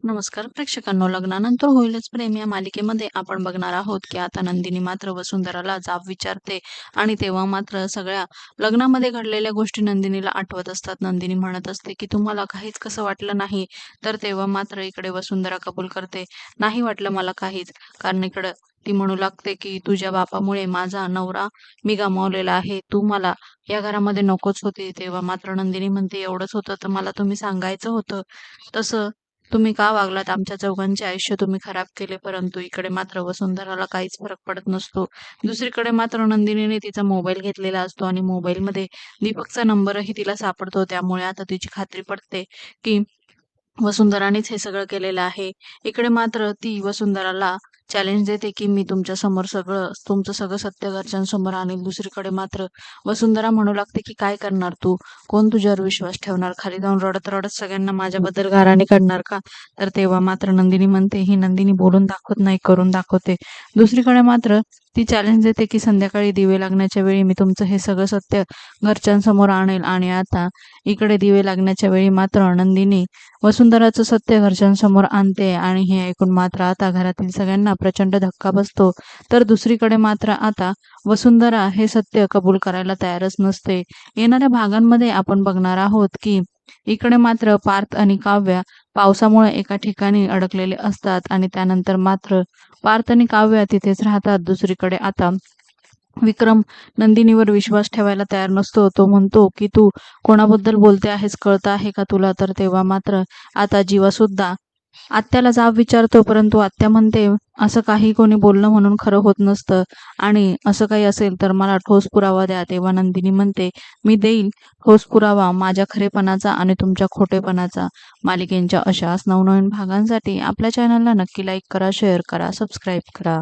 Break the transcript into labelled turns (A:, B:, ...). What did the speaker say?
A: नमस्कार. प्रेक्षकांनो लग्नानंतर होईलच प्रेम या मालिकेमध्ये आपण बघणार आहोत की आता नंदिनी मात्र वसुंधराला जाब विचारते आणि तेव्हा मात्र सगळ्या लग्नामध्ये घडलेल्या गोष्टी नंदिनीला आठवत असतात. नंदिनी म्हणत असते की तुम्हाला काहीच कसं वाटलं नाही? तर तेव्हा मात्र इकडे वसुंधरा कबूल करते. नाही वाटलं मला काहीच. कारण इकडं ती म्हणू लागते की तुझ्या बापामुळे माझा नवरा मी गमावलेला आहे. तू मला या घरामध्ये नकोच होती. तेव्हा मात्र नंदिनी म्हणते एवढंच होतं तर मला तुम्ही सांगायचं होतं. तसं तुम्ही का वागलात? आमच्या चौघांचे आयुष्य तुम्ही खराब केले परंतु इकडे मात्र वसुंधराला काहीच फरक पडत नसतो. दुसरीकडे मात्र नंदिनीने तिचा मोबाईल घेतलेला असतो आणि मोबाईलमध्ये दीपकचा नंबरही तिला सापडतो. त्यामुळे आता तिची खात्री पडते की वसुंधरानेच हे सगळं केलेलं आहे. इकडे मात्र ती वसुंधराला चॅलेंज देते की मी तुमच्यासमोर सगळं तुमचं सगळं सत्य घरच्यांसमोर आणील दुसरीकडे मात्र वसुंधरा म्हणू लागते की काय करणार तू? कोण तुझ्यावर विश्वास ठेवणार? खाली जाऊन रडत रडत सगळ्यांना माझ्याबद्दल गाराने काढणार का? तर तेव्हा मात्र नंदिनी म्हणते ही नंदिनी बोलून दाखवत नाही करून दाखवते. दुसरीकडे मात्र ती चॅलेंज देते की संध्याकाळी दिवे लागण्याच्या वेळी मी तुमचं हे सगळं सत्य घरच्यांसमोर आणेल. आणि आता इकडे दिवे लागण्याच्या वेळी मात्र नंदिनी वसुंधराचं सत्य घरच्यांसमोर आणते आणि हे ऐकून मात्र आता घरातील सगळ्यांना प्रचंड धक्का बसतो. तर दुसरीकडे मात्र आता वसुंधरा हे सत्य कबूल करायला तयारच नसते. येणाऱ्या भागांमध्ये आपण बघणार आहोत की इकडे मात्र पार्थ आणि काव्या पावसामुळे एका ठिकाणी अडकलेले असतात आणि त्यानंतर मात्र पार्थ आणि काव्या तिथेच राहतात. दुसरीकडे आता विक्रम नंदिनीवर विश्वास ठेवायला तयार नसतो. तो म्हणतो की तू कोणाबद्दल बोलते आहेस? कळत आहे का तुला? तर तेव्हा मात्र आता जीवा सुद्धा आत्याला जाब विचारतो परंतु आत्या म्हणते असं काही कोणी बोलणं म्हणून खरं होत नसतं. आणि असं काही असेल तर मला ठोस पुरावा द्या. तेव्हा नंदिनी म्हणते मी देईल ठोस पुरावा माझ्या खरेपणाचा आणि तुमच्या खोटेपणाचा. मालिकेंच्या अशाच नवनवीन भागांसाठी आपल्या चॅनलला नक्की लाईक करा शेअर करा सबस्क्राईब करा.